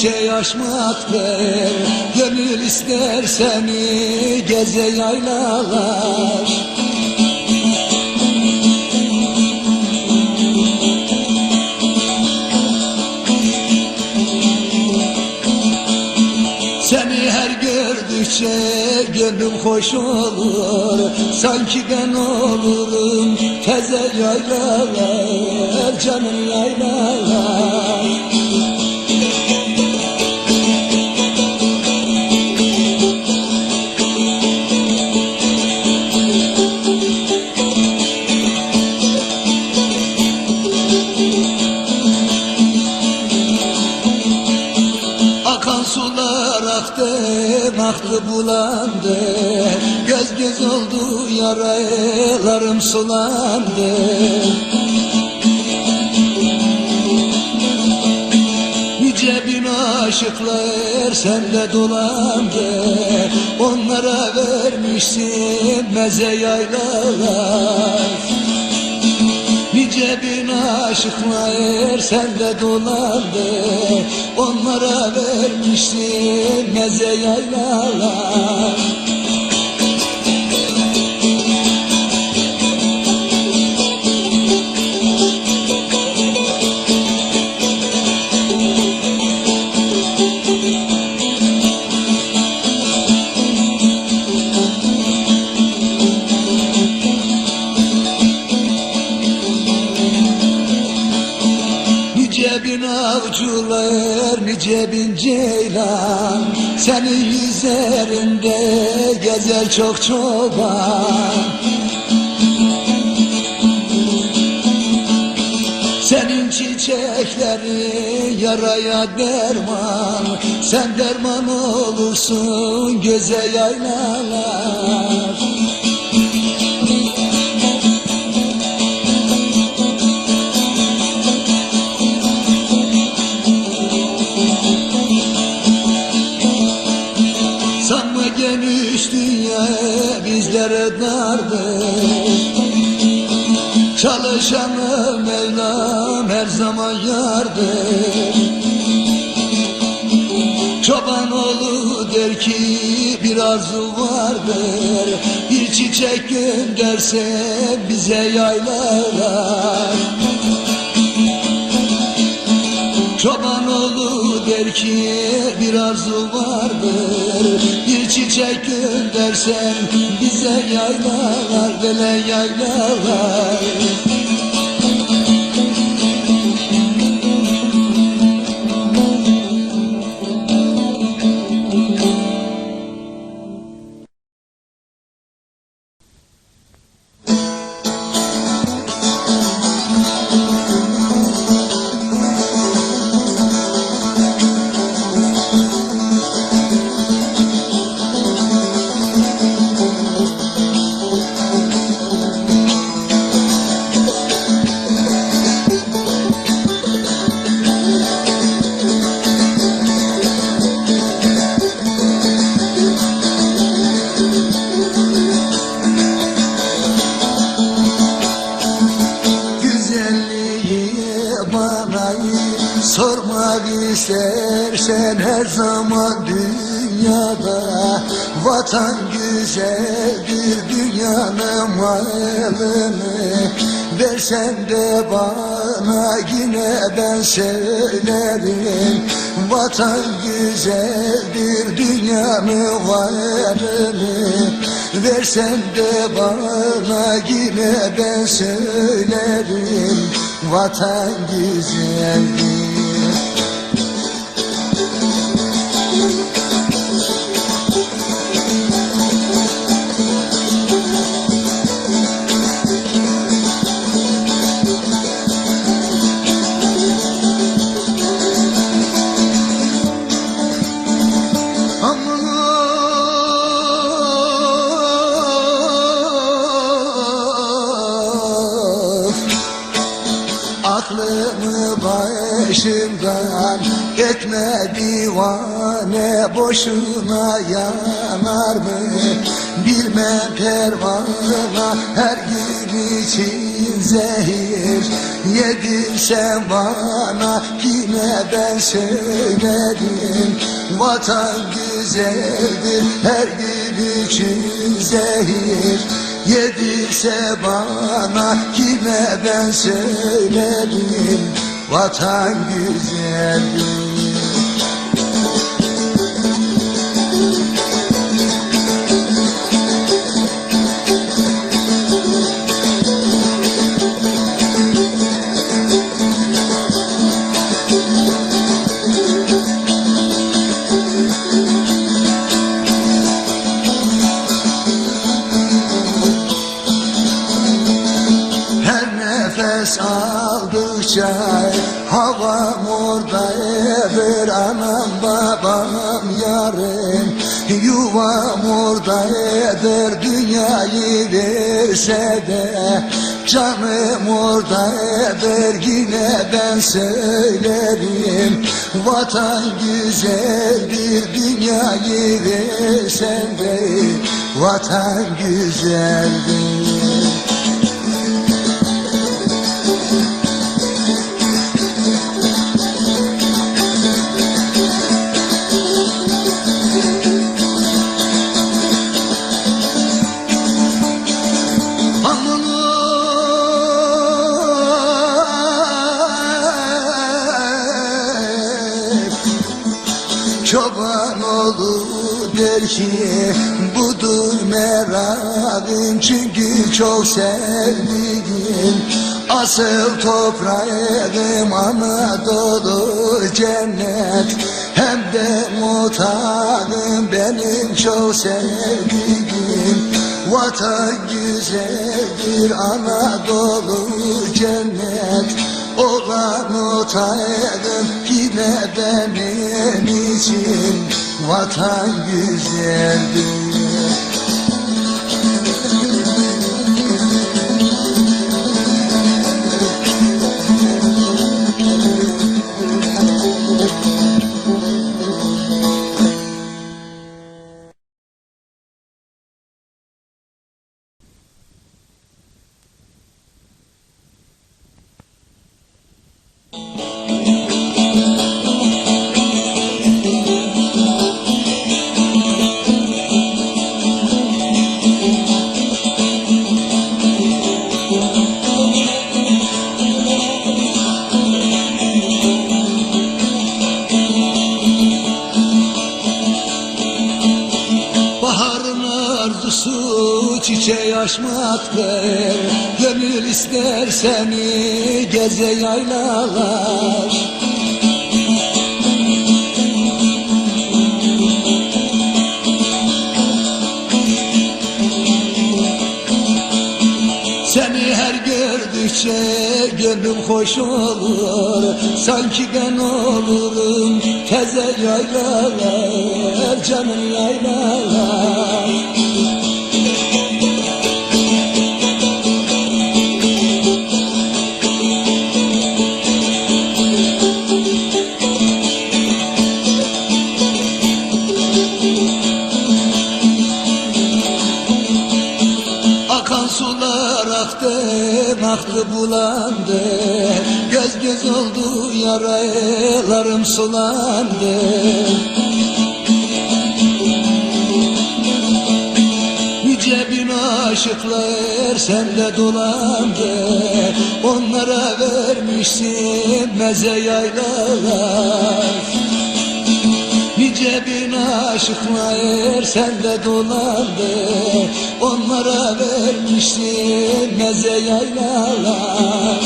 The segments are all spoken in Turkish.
çiçeği açmaktır Gönül ister seni geze yaylalar? Seni her gördükçe gönlüm hoş olur. Sanki ben olurum teze yaylalar Canım yaylalar aktı bulandı Göz göz oldu yaralarım sulandı. Nice bin aşıklar sende dolandı Onlara vermişsin meze yaylalar Nice bin aşıklar sende dolandı Onlara vermişsin meze yaylalar Senin yüzlerinde gezer çok çoban. Senin çiçeklerin yaraya derman. Sen derman olursun göze yaylalar bizlere dardır Çalışanı Mevlam her zaman yardır Çoban oğlu der ki bir arzu vardır. Bir çiçek gönderse bize yaylalar Çoban oğlu der ki bir arzu vardır. Bir çiçek göndersen bize yaylalar böyle yaylalar bana sormak istersen her zaman dünyada. Vatan güzeldir dünyanın malını. Versen de bana yine ben söylerim. Vatan güzeldir dünyanın varını Versen de bana yine ben söylerim. Vatan güzeldir boşuna yanar mı? Bilmem pervana her gün için zehir. Yedirsen bana yine ben söylerim Vatan güzeldir her gün için zehir. Yedirse bana kime ben söylerim Vatan güzeldir aldıkça havam oradadır Anam babam yarım yuvam oradadır Dünyayı verse de canım oradadır Yine ben söylerim. Vatan güzeldir Dünyayı versen de vatan güzeldir der ki budur merakım çünkü çok sevdiğim Asıl toprağım Anadolu cennet. Hem de mutağım benim çok sevdiğim Vatan güzeldir Anadolu cennet. Olan otaydım yine benim için Vatan güzeldir çiçeği açmaktır Gönül ister seni geze yaylalar? Seni her gördükçe gönlüm hoş olur. Sanki ben olurum teze yaylalar Canım yaylalar bulandı. Göz göz oldu yaralarım sulandı. Yüce bin aşıklar sende dolandı. Onlara vermişsin meze yaylalar bin aşıklar sende dolandı. Onlara vermişsin meze yaylalar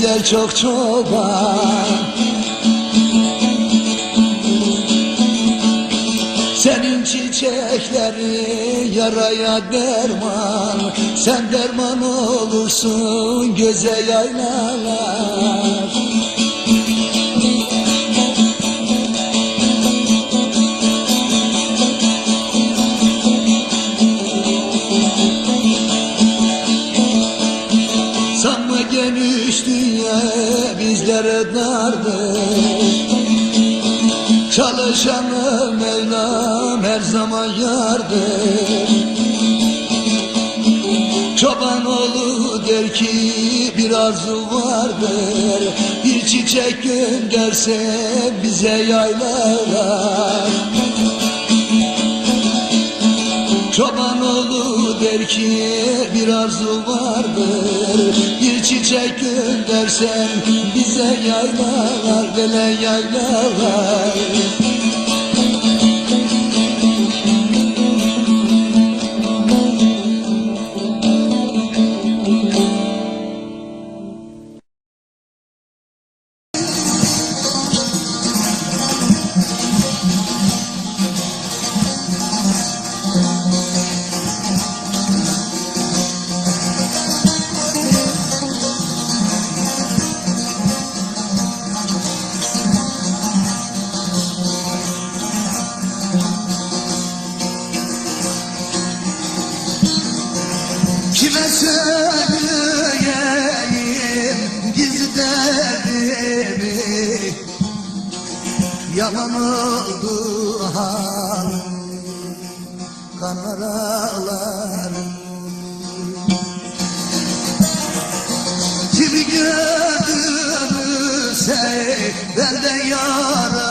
gezer çok çoban. Senin çiçekleri yaraya derman. Sen derman olursun göze yaylalar. Çalışanı Mevlam her zaman yardır. Çoban oğlu der ki bir arzu vardır. Bir çiçek gönderse bize yaylalar Çoban oğlu der ki bir arzu vardır. Bir çiçek göndersen bize yaylalar Bele yaylalar Kime söyleyeyim gizli derdimi? Yalan oldu halim Kanlar ağlarım Kimi gördümse benden yara